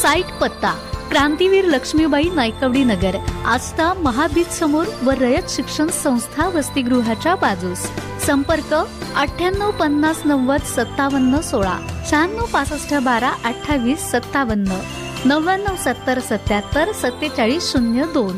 Site पत्ता क्रांतीवीर लक्ष्मीबाई नायकवडी नगर आस्था महाबीज समोर व रयत शिक्षण संस्था वसतिगृहाच्या बाजूस. संपर्क अठ्ठ्याण्णव पन्नास नव्वद सत्तावन्न सोळा शहाण्णव पासष्ट बारा अठ्ठावीस सत्तावन्न नव्याण्णव सत्तर सत्याहत्तर सत्तेचाळीस शून्य दोन.